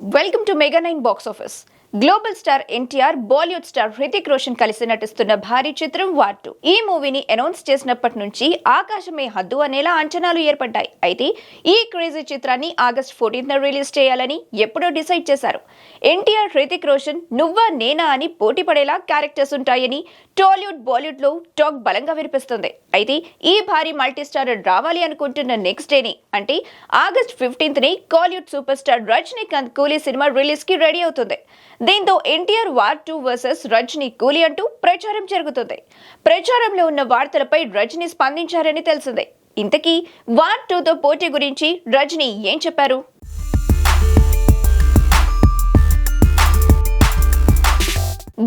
welcome to mega nine box office Global star NTR Bollywood star Hrithik Roshan కలిసి నటిస్తున్న భారీ చిత్రం war two. ఈ మూవీని అనౌన్స్ చేసినప్పటి నుంచి ఆకాశమే హద్దు అనేలా అంచనాలు ఏర్పడ్డాయి. అయితే ఈ క్రేజీ చిత్రాన్ని ఆగస్ట్ ఫోర్టీన్త్ రిలీజ్ చేయాలని ఎప్పుడో డిసైడ్ చేశారు. ఎన్టీఆర్ హృతిక్ రోషన్ నువ్వా నేనా అని పోటీ పడేలా క్యారెక్టర్స్ ఉంటాయని టాలీవుడ్ బాలీవుడ్లో టాక్ బలంగా వినిపిస్తుంది. అయితే ఈ భారీ మల్టీస్టార్ రావాలి అనుకుంటున్న నెక్స్ట్ డేని. అంటే August ఫిఫ్టీన్త్ని Kollywood super star Rajinikanth Coolie cinema రిలీజ్కి రెడీ అవుతుంది. దీంతో NTR war two versus Rajini Coolie అంటూ ప్రచారం జరుగుతుంది. ప్రచారంలో ఉన్న వార్తలపై రజనీ స్పందించారని తెలిసిందే. ఇంతకీ వార్ టూతో పోటీ గురించి రజనీ ఏం చెప్పారు?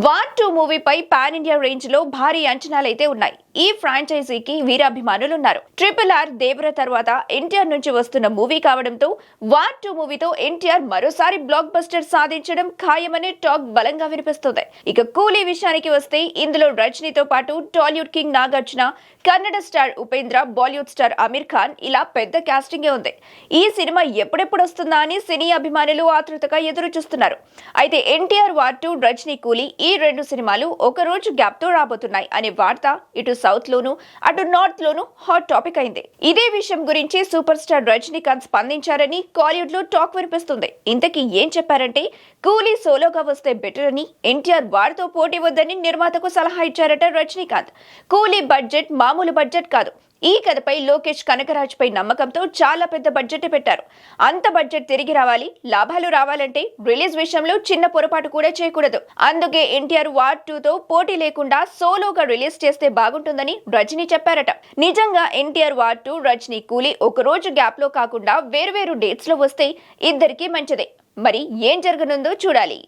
వార్ టూ మూవీపై పాన్ ఇండియా రేంజ్లో భారీ అంచనాలైతే ఉన్నాయి. ఈ ఫ్రాంచైజీకి వీరాభిమానులు ఉన్నారు ట్రిపుల్ ఆర్ దేవర తర్వాత ఎన్టీఆర్ నుంచి వస్తున్న మూవీ కావడంతో వార్ టూ మూవీతో ఎన్టీఆర్ మరోసారి బ్లాక్ బస్టర్ సాధించడం ఖాయమనే టాక్ బలంగా వినిపిస్తుంది. ఇక కూలీ విషయానికి వస్తే ఇందులో రజనీతో పాటు Tollywood king Nagarjuna Kannada star Upendra Bollywood star Aamir Khan ఇలా పెద్ద క్యాస్టింగే ఉంది. ఈ సినిమా ఎప్పుడెప్పుడు వస్తుందా అని సినీ అభిమానులు ఆతృతగా ఎదురు చూస్తున్నారు. అయితే ఎన్టీఆర్ వార్ టూ రజనీ కూలీ ఈ రెండు సినిమాలు ఒక రోజు గ్యాప్తో రాబోతున్నాయి అనే వార్త ఇటు సౌత్ లోను అటు నార్త్ లోను హాట్ టాపిక్ అయింది. ఇదే విషయం గురించి సూపర్ స్టార్ రజనీకాంత్ స్పందించారని కాలీవుడ్లో టాక్ వినిపిస్తుంది. ఇంతకీ ఏం చెప్పారంటే కూలీ సోలోగా వస్తే బెటర్ అని ఎన్టీఆర్ వారితో పోటీ వద్దని నిర్మాతకు సలహా ఇచ్చారట రజనీకాంత్. కూలీ బడ్జెట్ మామూలు బడ్జెట్ కాదు. ఈ కథపై లోకేష్ కనకరాజ్ పై నమ్మకంతో చాలా పెద్ద బడ్జెట్ పెట్టారు. అంత బడ్జెట్ తిరిగి రావాలి లాభాలు రావాలంటే రిలీజ్ విషయంలో చిన్న పొరపాటు కూడా చేయకూడదు. అందుకే ఎన్టీఆర్ వార్ టూతో పోటీ లేకుండా సోలోగా రిలీజ్ చేస్తే బాగుంటుందని రజనీ చెప్పారట. నిజంగా ఎన్టీఆర్ వార్ టూ రజనీ కూలీ ఒక రోజు గ్యాప్లో కాకుండా వేర్వేరు డేట్స్లో వస్తే ఇద్దరికీ మంచిదే. మరి ఏం జరగనుందో చూడాలి.